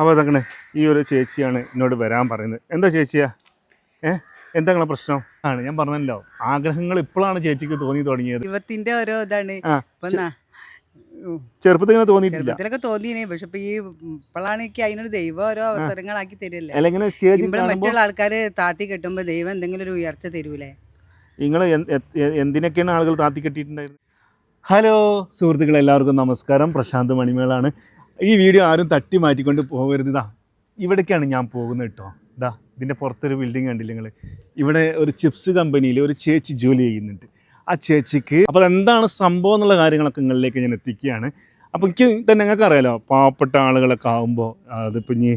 അപ്പോൾ അതങ്ങനെ ഈ ഒരു ചേച്ചിയാണ് എന്നോട് വരാൻ പറയുന്നത്. എന്താ ചേച്ചിയാ? ഏ? എന്താ നിങ്ങളെ പ്രശ്നം? ആണ് ഞാൻ പറഞ്ഞല്ലോ. ആഗ്രഹങ്ങൾ ഇപ്പോഴാണ് ചേച്ചിക്ക് തോന്നി തുടങ്ങിയത്. ദൈവത്തിന്റെ ഓരോ ഇതാണ്. ചെറുപ്പത്തിൽ ഇങ്ങനെ തോന്നിയിട്ടില്ല. ചെറുപ്പത്തിലൊക്കെ തോന്നിയേ പക്ഷെ ഇപ്പൊ ഈ ഇപ്പോഴാണ് എനിക്ക് അതിനൊരു ദൈവം ഓരോ അവസരങ്ങളാക്കി തരില്ലേ? അല്ലെങ്കിൽ കാണുമ്പോൾ മറ്റുള്ള ആൾക്കാര് താത്തി കെട്ടുമ്പോ ദൈവം എന്തെങ്കിലും ഒരു ഉയർച്ച തരൂലേ? നിങ്ങൾ എന്തിനൊക്കെയാണ് ആളുകൾ താത്തി കെട്ടിയിട്ടുണ്ടായിരുന്നത്? ഹലോ സുഹൃത്തുക്കൾ എല്ലാവർക്കും നമസ്കാരം. പ്രശാന്ത് മണിമേളാണ്. ഈ വീഡിയോ ആരും തട്ടി മാറ്റിക്കൊണ്ട് പോകരുത്. ഇതാ ഇവിടേക്കാണ് ഞാൻ പോകുന്നത് കേട്ടോ. ഇതാ ഇതിന്റെ പുറത്തൊരു ബിൽഡിംഗ് കണ്ടില്ല നിങ്ങൾ ഇവിടെ ഒരു ചിപ്സ് കമ്പനിയിൽ ഒരു ചേച്ചി ജോലി ചെയ്യുന്നുണ്ട്. ആ ചേച്ചിക്ക് അപ്പോൾ എന്താണ് സംഭവം എന്നുള്ള കാര്യങ്ങളൊക്കെ നിങ്ങളിലേക്ക് ഞാൻ എത്തിക്കുകയാണ്. അപ്പോൾ എനിക്ക് തന്നെ നിങ്ങൾക്ക് അറിയാലോ പാവപ്പെട്ട ആളുകളൊക്കെ ആകുമ്പോൾ അതിപ്പോൾ ഇനി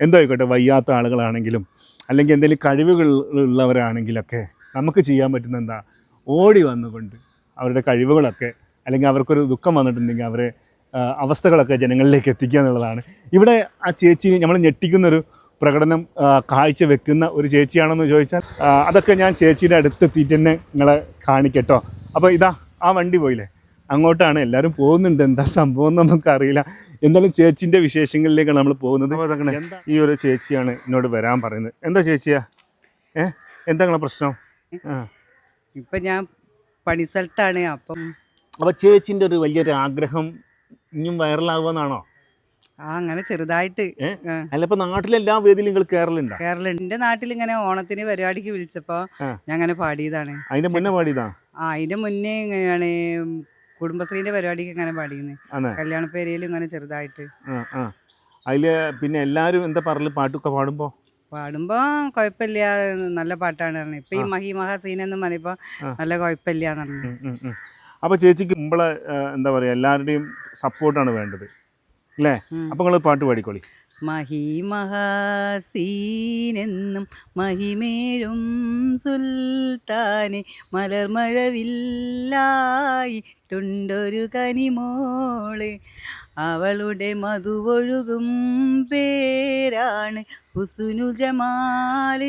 എന്തായിക്കോട്ടെ വയ്യാത്ത ആളുകളാണെങ്കിലും അല്ലെങ്കിൽ എന്തെങ്കിലും കഴിവുകൾ ഉള്ളവരാണെങ്കിലൊക്കെ നമുക്ക് ചെയ്യാൻ പറ്റുന്ന എന്താ ഓടി വന്നുകൊണ്ട് അവരുടെ കഴിവുകളൊക്കെ അല്ലെങ്കിൽ അവർക്കൊരു ദുഃഖം വന്നിട്ടുണ്ടെങ്കിൽ അവരെ അവസ്ഥകളൊക്കെ ജനങ്ങളിലേക്ക് എത്തിക്കുക എന്നുള്ളതാണ്. ഇവിടെ ആ ചേച്ചി നമ്മൾ ഞെട്ടിക്കുന്നൊരു പ്രകടനം കാഴ്ച വെക്കുന്ന ഒരു ചേച്ചിയാണെന്ന് ചോദിച്ചാൽ അതൊക്കെ ഞാൻ ചേച്ചിയുടെ അടുത്തെത്തിയിട്ട് തന്നെ നിങ്ങളെ കാണിക്കട്ടോ. അപ്പോൾ ഇതാ ആ വണ്ടി പോയില്ലേ? അങ്ങോട്ടാണ് എല്ലാവരും പോകുന്നുണ്ട്. എന്താ സംഭവം എന്ന് നമുക്കറിയില്ല. എന്തായാലും ചേച്ചിന്റെ വിശേഷങ്ങളിലേക്കാണ് നമ്മൾ പോകുന്നത്. ഈ ഒരു ചേച്ചിയാണ് എന്നോട് വരാൻ പറയുന്നത്. എന്താ ചേച്ചിയാ? ഏ? എന്താ നിങ്ങളെ പ്രശ്നം? ആ. ഇപ്പം ഞാൻ പണിസ്ഥലത്താണ് അപ്പം അപ്പോൾ ചേച്ചിന്റെ ഒരു വലിയൊരു ആഗ്രഹം ഇനിയും വൈറലാകുമെന്നാണോ ആ അങ്ങനെ ചെറുതായിട്ട്. അല്ല ഇപ്പൊ നാട്ടിലെല്ലാ വേദിയിലും നിങ്ങൾ കേരളുണ്ട് കേരളം എന്റെ നാട്ടിൽ ഇങ്ങനെ ഓണത്തിന് പരിപാടിക്ക് വിളിച്ചപ്പോ ഞാൻ അങ്ങനെ പാടിയതാണ്. അതിന്റെ മുന്നേ പാടിയതാ? ആ അതിന്റെ മുന്നേ ഇങ്ങനെയാണ് കുടുംബശ്രീന്റെ പരിപാടിക്ക് ഇങ്ങനെ പാടിയിരുന്നത് കല്യാണപ്പേരയിൽ ഇങ്ങനെ ചെറുതായിട്ട്. അതിൽ പിന്നെ എല്ലാരും എന്താ പറയൽ പാട്ടൊക്കെ പാടുമ്പോ? പാടുമ്പോ കുഴപ്പമില്ല നല്ല പാട്ടാണ് പറഞ്ഞത് ഇപ്പൊ ഈ മഹി മഹാസീൻ എന്ന് പറയുമ്പോ നല്ല കുഴപ്പമില്ല പറഞ്ഞു. ഉം, ഉം, ഉം. അപ്പൊ ചേച്ചിക്ക് മുമ്പളെ എന്താ പറയുക എല്ലാവരുടെയും സപ്പോർട്ടാണ് വേണ്ടത്. അല്ലേ? അപ്പോൾ അപ്പൊ നിങ്ങൾ പാട്ട് പാടിക്കോളി. മഹിമഹാസീനെന്നും മഹിമേഴും സുൽത്താനെ മലർമഴവില്ലായിട്ടുണ്ടൊരു കനിമോളെ. അവളുടെ മധുവൊഴുകും പേരാണ് ഹുസുനു ജമാൽ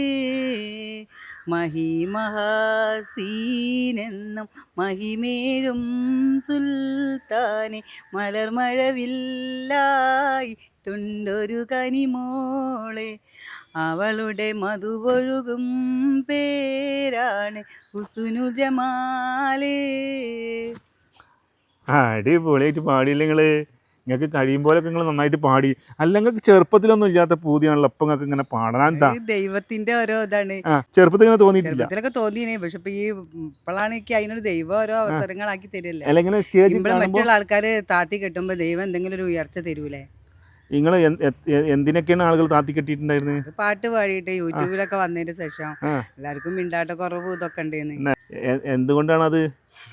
മഹി മഹാസീനെന്നും മഹിമേഴും സുൽത്താനെ മലർമഴവില്ലായിട്ടുണ്ടൊരു കനിമോളെ. അവളുടെ മധുവൊഴുകും പേരാണ് ഹുസുനു ജമാലേ അടിപൊളിയായിട്ട് പാടിയില്ല നിങ്ങൾ? നിങ്ങൾക്ക് കഴിയും പോലെ നിങ്ങൾ നന്നായിട്ട് പാടി. അല്ലെങ്കിൽ ചെറുപ്പത്തിലൊന്നും ഇല്ലാത്ത പൂതിയാണല്ലോ അപ്പൊ നിങ്ങൾക്ക് ഇങ്ങനെ പാടാൻ. എന്താ ദൈവത്തിന്റെ ഓരോ ഇതാണ്. ചെറുപ്പത്തിൽ ഇങ്ങനെ തോന്നിയിട്ടില്ല. ചെറുപ്പത്തിലൊക്കെ തോന്നിയേ പക്ഷെ ഇപ്പൊ ഈ ഇപ്പോഴാണ് എനിക്ക് അതിനൊരു ദൈവം ഓരോ അവസരങ്ങളാക്കി തരില്ലേ? അല്ലെങ്കിൽ സ്റ്റേജിൽ മറ്റുള്ള ആൾക്കാര് താത്തി കെട്ടുമ്പോ ദൈവം എന്തെങ്കിലും ഒരു ഉയർച്ച തരൂലേ? നിങ്ങൾ എന്തിനൊക്കെയാണ് ആളുകൾ താത്തി കെട്ടിയിട്ടുണ്ടായിരുന്നത് പാട്ട് പാടിയിട്ട് യൂട്യൂബിലൊക്കെ വന്നതിന് ശേഷം. എല്ലാവർക്കും മിണ്ടാട്ട കുറവ് ഇതൊക്കെ ഉണ്ടായിരുന്നു എന്തുകൊണ്ടാണ് അത്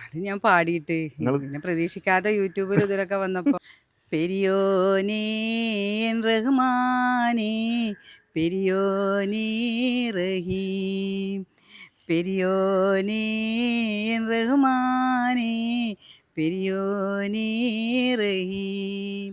അത് ഞാൻ പാടിയിട്ട്. പിന്നെ പ്രതീക്ഷിക്കാതെ യൂട്യൂബിൽ ഇതിലൊക്കെ വന്നപ്പോ. പെരിയോനേ എൻ റഹ്മാനേ പെരിയോനേ റഹീം പെരിയോനേ എൻ റഹ്മാനേ പെരിയോനേ റഹീം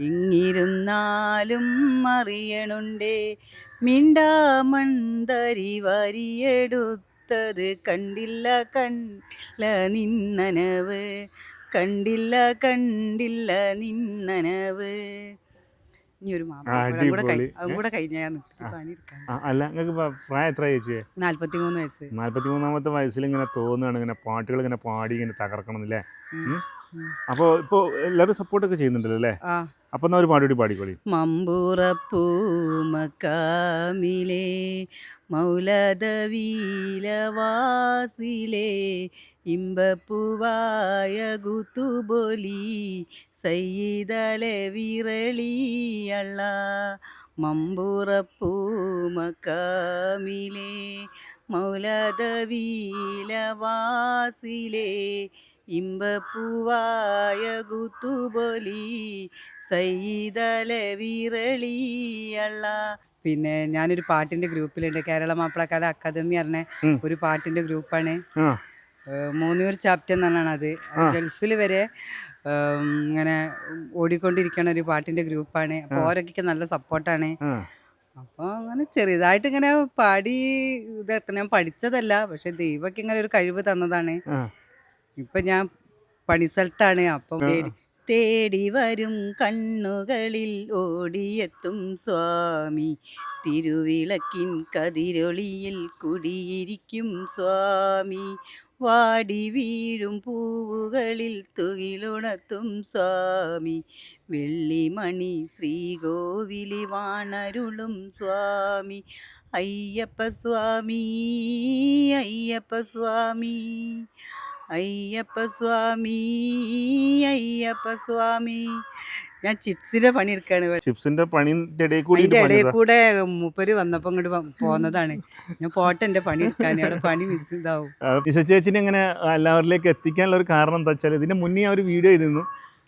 ഇങ്ങിരുന്നാലും അറിയണുണ്ടേ. മിണ്ടാമൺതരി വരിയെടുത്തത് കണ്ടില്ല കണ്ടില്ല നിന്നനവ്. കണ്ടില്ല കണ്ടില്ല നിന്നനവ്. ഇനി ഒരു കൂടെ കഴി- കൂടെ കഴിഞ്ഞാൽ ഞാൻ നിർത്തി. പണിയെടുക്കാൻ. അല്ല നിങ്ങൾക്ക് പ്രായം എത്ര ചേച്ചിയെ? നാല്പത്തി മൂന്ന് വയസ്സ്. നാല്പത്തി മൂന്നാമത്തെ വയസ്സിൽ ഇങ്ങനെ തോന്നുകയാണ് ഇങ്ങനെ പാട്ടുകൾ ഇങ്ങനെ പാടി ഇങ്ങനെ തകർക്കണം എന്നല്ലേ. അപ്പോൾ ഇപ്പോൾ എല്ലാവരും സപ്പോർട്ടൊക്കെ ചെയ്യുന്നുണ്ടല്ലോ അല്ലേ? അപ്പൊ എന്നാ ഒരു പാട്ടുകൂടി പാടിക്കോളി. മമ്പുറപ്പൂ മക്കാമിലെ മൗലദവീലവാസിലെ ഇമ്പപ്പൂവായ ഗുത്തുബൊലി സയ്യിദലെ വിരളിയള്ള മമ്പുറപ്പൂ മക്കാമിലെ മൗലദവീലവാസിലെ ഇമ്പപ്പൂവായ ഗുത്തുബൊലി വിരളി വിരളിയള്ള പിന്നെ ഞാനൊരു പാട്ടിന്റെ ഗ്രൂപ്പിലുണ്ട് കേരള മാപ്പിളക്കാല അക്കാദമി പറഞ്ഞ ഒരു പാട്ടിന്റെ ഗ്രൂപ്പാണ്. മൂന്നൂർ ചാപ്റ്റർ എന്നാണ് അത്. ഗൾഫിൽ വരെ ഇങ്ങനെ ഓടിക്കൊണ്ടിരിക്കണ ഒരു പാട്ടിന്റെ ഗ്രൂപ്പാണ്. അപ്പോൾ ഓരോക്കൊക്കെ നല്ല സപ്പോർട്ടാണ്. അപ്പൊ അപ്പോൾ അങ്ങനെ ചെറിയതായിട്ട് ഇങ്ങനെ പാടി ഇതെത്ര ഞാൻ പഠിച്ചതല്ല പക്ഷെ ദൈവമൊക്കെ ഇങ്ങനെ ഒരു കഴിവ് തന്നതാണ്. ഇപ്പൊ ഞാൻ പണിസ്ഥലത്താണ് അപ്പം തേടി തേടി വരും കണ്ണുകളിൽ ഓടിയെത്തും സ്വാമി. തിരുവിളക്കിൻ കതിരൊളിയിൽ കുടിയിരിക്കും സ്വാമി. വാടി വീഴും പൂവുകളിൽ തുകിലുണത്തും സ്വാമി. വെള്ളിമണി ശ്രീകോവിലി വാണരുളും സ്വാമി. അയ്യപ്പ സ്വാമി അയ്യപ്പ സ്വാമി അയ്യപ്പ സ്വാമി അയ്യപ്പ സ്വാമി. ഞാൻ ചിപ്സിന്റെ പണി എടുക്കാണ് ചിപ്സിന്റെ പണിന്റെ ഇടയിൽ കൂടി ഇടയിൽ. കൂടെ മൂപ്പര് വന്നപ്പോ ഇങ്ങോട്ട് പോന്നതാണ്. ഞാൻ പോട്ടെ എന്റെ പണി എടുക്കാൻ അവിടെ പണി മിസ് ഇതാവും. ചേച്ചിനെ ഇങ്ങനെ എല്ലാവരിലേക്ക് എത്തിക്കാനുള്ള ഒരു കാരണം എന്താ വെച്ചാൽ ഇതിന്റെ മുന്നേ ഒരു വീഡിയോ ചെയ്തിരുന്നു.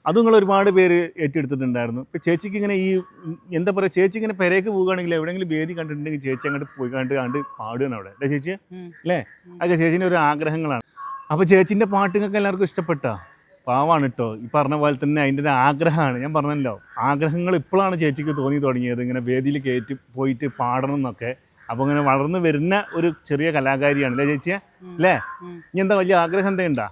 അത് നിങ്ങൾ ഒരുപാട് പേര് ഏറ്റെടുത്തിട്ടുണ്ടായിരുന്നു. ഇപ്പം ചേച്ചിക്ക് ഇങ്ങനെ ഈ എന്താ പറയുക ചേച്ചി ഇങ്ങനെ പെരേക്ക് പോവുകയാണെങ്കിൽ എവിടെയെങ്കിലും വേദി കണ്ടിട്ടുണ്ടെങ്കിൽ ചേച്ചി അങ്ങോട്ട് പോയി കണ്ട് കണ്ട് പാടുകയാണ് അവിടെ. അല്ലേ ചേച്ചി? അല്ലേ? അതൊക്കെ ചേച്ചീന്റെ ഒരു ആഗ്രഹങ്ങളാണ്. അപ്പോൾ ചേച്ചിന്റെ പാട്ടുകൾക്ക് എല്ലാവർക്കും ഇഷ്ടപ്പെട്ടാ? പാവാണ് കേട്ടോ ഈ പറഞ്ഞ പോലെ തന്നെ അതിന്റെ ഒരു ആഗ്രഹമാണ്. ഞാൻ പറഞ്ഞല്ലോ ആഗ്രഹങ്ങൾ ഇപ്പോഴാണ് ചേച്ചിക്ക് തോന്നി തുടങ്ങിയത്. ഇങ്ങനെ വേദിയിൽ കയറ്റി പോയിട്ട് പാടണം എന്നൊക്കെ. അപ്പോൾ ഇങ്ങനെ വളർന്നു വരുന്ന ഒരു ചെറിയ കലാകാരിയാണ്. അല്ലേ ചേച്ചിയെ? അല്ലേ. ഇനി എന്താ വലിയ ആഗ്രഹം എന്താ ഉണ്ടാ?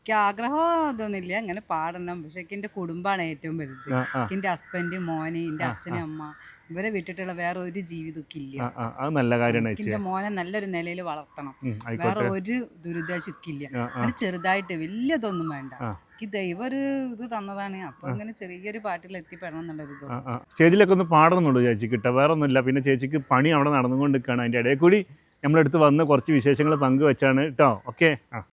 എനിക്ക് ആഗ്രഹം ഇതൊന്നുമില്ല അങ്ങനെ പാടണം. പക്ഷെ എനിക്ക് എന്റെ കുടുംബമാണ് ഏറ്റവും വലുത്. എന്റെ ഹസ്ബൻഡ് മോന് എന്റെ അച്ഛനും അമ്മ ഇവരെ വിട്ടിട്ടുള്ള വേറെ ഒരു ജീവിതമൊക്കെ ഇല്ല അത് നല്ല കാര്യമാണ് ചേച്ചി. മോനെ നല്ലൊരു നിലയിൽ വളർത്തണം. വേറെ ഒരു ദുരിതാശുക്കില്ല അത് ചെറുതായിട്ട് വലിയതൊന്നും വേണ്ട. ഈ ദൈവം ഒരു ഇത് തന്നതാണ്. അപ്പൊ അങ്ങനെ ചെറിയൊരു പാട്ടിൽ എത്തിപ്പെടണം എന്നുള്ളൊരു സ്റ്റേജിലൊക്കെ ഒന്ന് പാടണമെന്നുള്ളൂ ചേച്ചിക്ക് കിട്ടാ വേറെ ഒന്നുമില്ല പിന്നെ ചേച്ചിക്ക് പണി അവിടെ നടന്നുകൊണ്ട് നിൽക്കുകയാണ് അതിന്റെ ഇടയിൽ കൂടി നമ്മളെടുത്ത് വന്ന് കുറച്ച് വിശേഷങ്ങൾ പങ്കുവെച്ചാണ്. കേട്ടോ. ഓക്കെ. ആ.